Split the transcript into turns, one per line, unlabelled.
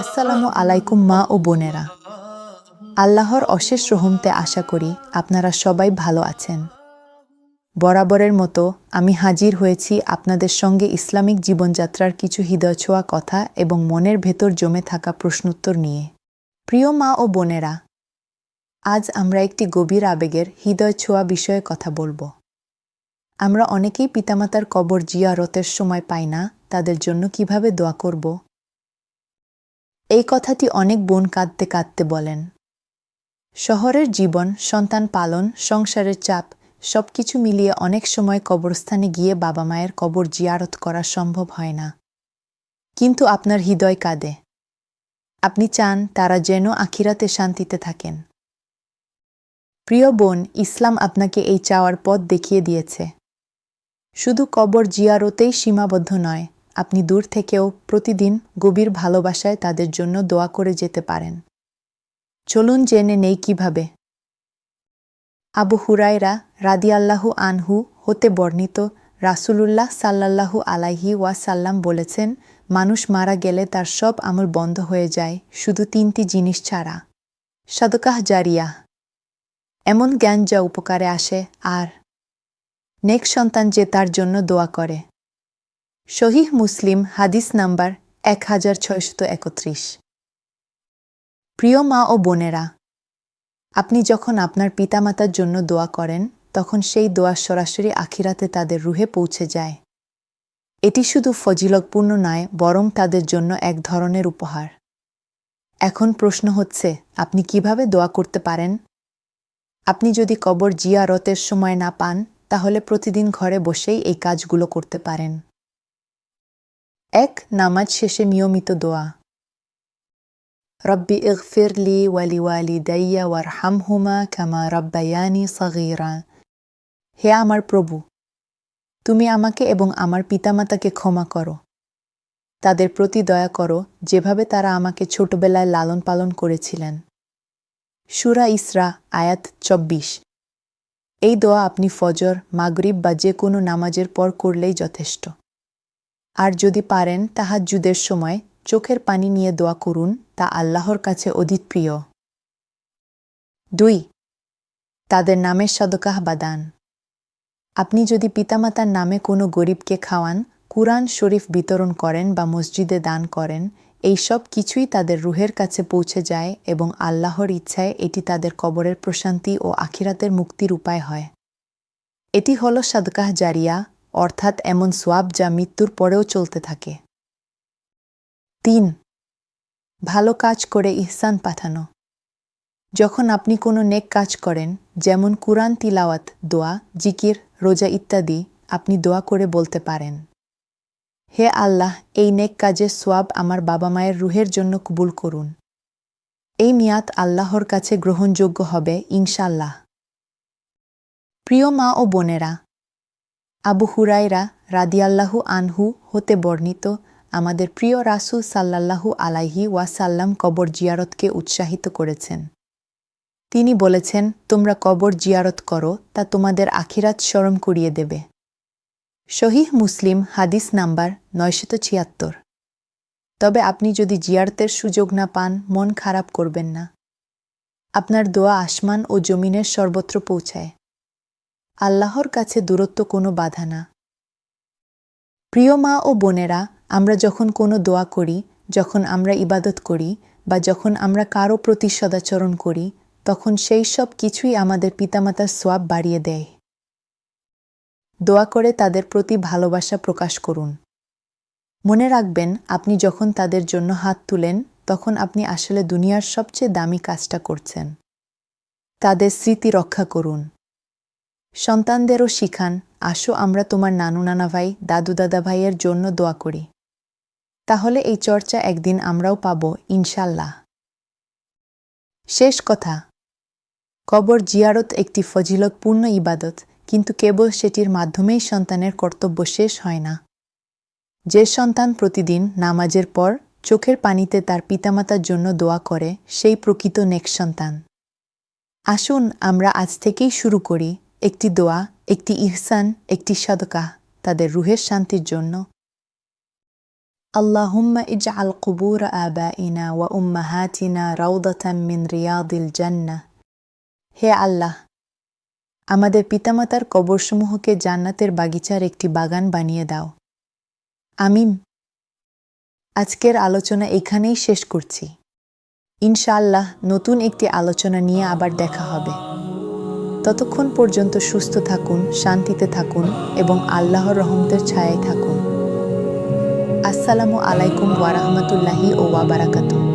আসসালামু আলাইকুম মা ও বোনেরা। আল্লাহর অশেষ রহমতে আশা করি আপনারা সবাই ভালো আছেন। বরাবরের মতো আমি হাজির হয়েছি আপনাদের সঙ্গে ইসলামিক জীবনযাত্রার কিছু হৃদয় ছোঁয়া কথা এবং মনের ভেতর জমে থাকা প্রশ্নোত্তর নিয়ে। প্রিয় মা ও বোনেরা, আজ আমরা একটি গভীর আবেগের হৃদয় ছোঁয়া বিষয়ে কথা বলব। আমরা অনেকেই পিতামাতার কবর জিয়ারতের সময় পাই না, তাদের জন্য কীভাবে দোয়া করব? এই কথাটি অনেক বোন কাঁদতে কাঁদতে বলেন। শহরের জীবন, সন্তান পালন, সংসারের চাপ, সবকিছু মিলিয়ে অনেক সময় কবরস্থানে গিয়ে বাবা মায়ের কবর জিয়ারত করা সম্ভব হয় না। কিন্তু আপনার হৃদয় কাঁদে। আপনি চান তারা যেন আখিরাতে শান্তিতে থাকেন। প্রিয় বোন, ইসলাম আপনাকে এই চাওয়ার পথ দেখিয়ে দিয়েছে। শুধু কবর জিয়ারতেই সীমাবদ্ধ নয়, আপনি দূর থেকেও প্রতিদিন গভীর ভালোবাসায় তাদের জন্য দোয়া করে যেতে পারেন। চলুন জেনে নেই কীভাবে। আবু হুরাইরা রাদিয়াল্লাহু আনহু হতে বর্ণিত রাসূলুল্লাহ সাল্লাল্লাহু আলাইহি ওয়াসাল্লাম বলেছেন, মানুষ মারা গেলে তার সব আমল বন্ধ হয়ে যায়, শুধু তিনটি জিনিস ছাড়া। সাদকাহ জারিয়া এমন জ্ঞান যা উপকারে আসে, আর নেক সন্তান যে তার জন্য দোয়া করে। শহীহ মুসলিম হাদিস নাম্বার এক হাজার ছয়শত একত্রিশ। প্রিয় মা ও বোনেরা, আপনি যখন আপনার পিতামাতার জন্য দোয়া করেন, তখন সেই দোয়া সরাসরি আখিরাতে তাদের রুহে পৌঁছে যায়। এটি শুধু ফজিলকপূর্ণ নয়, বরং তাদের জন্য এক ধরনের উপহার। এখন প্রশ্ন হচ্ছে, আপনি কীভাবে দোয়া করতে পারেন? আপনি যদি কবর জিয়ারতের সময় না পান তাহলে প্রতিদিন ঘরে বসেই এই কাজগুলো করতে পারেন। এক, নামাজ শেষে নিয়মিত দোয়া। রব্বি ইগফির লি ওয়ালি ওয়ালি দাইয়া ওয়ার হামহুমা কামা রব্বায়ানি সগীরা। হে আমার প্রভু, তুমি আমাকে এবং আমার পিতামাতাকে ক্ষমা করো। তাদের প্রতি দয়া করো যেভাবে তারা আমাকে ছোটবেলায় লালন পালন করেছিলেন। সুরা ইসরা, আয়াত চব্বিশ। এই দোয়া আপনি ফজর, মাগরিব বা যে কোনো নামাজের পর করলেই যথেষ্ট। আর যদি পারেন তাহাজ্জুদের সময় চোখের পানি নিয়ে দোয়া করুন, তা আল্লাহর কাছে অধিক প্রিয়। দুই, তাদের নামের সদকাহ বা দান। আপনি যদি পিতামাতার নামে কোনো গরিবকে খাওয়ান, কুরআন শরীফ বিতরণ করেন বা মসজিদে দান করেন এই সব কিছুই তাদের রুহের কাছে পৌঁছে যায় এবং আল্লাহর ইচ্ছায় এটি তাদের কবরের প্রশান্তি ও আখিরাতের মুক্তির উপায় হয়। এটি হল সাদকাহ জারিয়া, অর্থাৎ এমন সোয়াব যা মৃত্যুর পরেও চলতে থাকে। তিন, ভালো কাজ করে ইহসান পাঠানো। যখন আপনি কোনো নেক কাজ করেন, যেমন কুরআন তিলাওয়াত, দোয়া, জিকির, রোজা ইত্যাদি, আপনি দোয়া করে বলতে পারেন। হে আল্লাহ, এই নেক কাজের সোয়াব আমার বাবা মায়ের রুহের জন্য কবুল করুন। এই মিয়াত আল্লাহর কাছে গ্রহণযোগ্য হবে ইনশাল্লাহ প্রিয় মা ও বোনেরা, আবু হুরাইরা রাদিয়াল্লাহু আনহু হতে বর্ণিত আমাদের প্রিয় রাসুল সাল্লাল্লাহু আলাইহি ওয়াসাল্লাম কবর জিয়ারতকে উৎসাহিত করেছেন। তিনি বলেছেন, তোমরা কবর জিয়ারত করো, তা তোমাদের আখিরাত স্মরণ করিয়ে দেবে। শহীহ মুসলিম হাদিস নাম্বার নয়শত ছিয়াত্তর। তবে আপনি যদি জিয়ারতের সুযোগ না পান, মন খারাপ করবেন না। আপনার দোয়া আসমান ও জমিনের সর্বত্র পৌঁছায়। আল্লাহর কাছে দূরত্ব কোনো বাধা না। প্রিয় মা ও বোনেরা, আমরা যখন কোনো দোয়া করি, যখন আমরা ইবাদত করি বা যখন আমরা কারও প্রতি সদাচরণ করি, তখন সেই সব কিছুই আমাদের পিতামাতার সোয়াব বাড়িয়ে দেয়। দোয়া করে তাদের প্রতি ভালোবাসা প্রকাশ করুন। মনে রাখবেন, আপনি যখন তাদের জন্য হাত তুলেন, তখন আপনি আসলে দুনিয়ার সবচেয়ে দামি কাজটা করছেন। তাদের স্মৃতি রক্ষা করুন। সন্তানদেরও শিখান, আসো আমরা তোমার নানু নানা ভাই, দাদু দাদা ভাইয়ের জন্য দোয়া করি। তাহলে এই চর্চা একদিন আমরাও পাব, ইনশাল্লাহ। শেষ কথা, কবর জিয়ারত একটি ফজিলতপূর্ণ ইবাদত। কিন্তু কেবল সেটির মাধ্যমেই সন্তানের কর্তব্য শেষ হয় না যে সন্তান প্রতিদিন নামাজের পর চোখের পানিতে তার পিতামাতার জন্য দোয়া করে সেই প্রকৃত নেক সন্তান আসুন আমরা আজ থেকেই শুরু করি একটি দোয়া একটি ইহসান একটি সদকা তাদের রুহের শান্তির জন্য اللهم اجعل قبور آبائنا وأمهاتنا روضة من رياض الجنة হে আল্লাহ আমাদের পিতামাতার কবরসমূহকে জান্নাতের বাগিচার একটি বাগান বানিয়ে দাও। আমিন। আজকের আলোচনা এখানেই শেষ করছি। ইনশাআল্লাহ নতুন একটি আলোচনা নিয়ে আবার দেখা হবে। ততক্ষণ পর্যন্ত সুস্থ থাকুন, শান্তিতে থাকুন এবং আল্লাহর রহমতের ছায়ায় থাকুন। আসসালামু আলাইকুম ওয়ারাহমাতুল্লাহি ও ওয়াবারাকাতুহ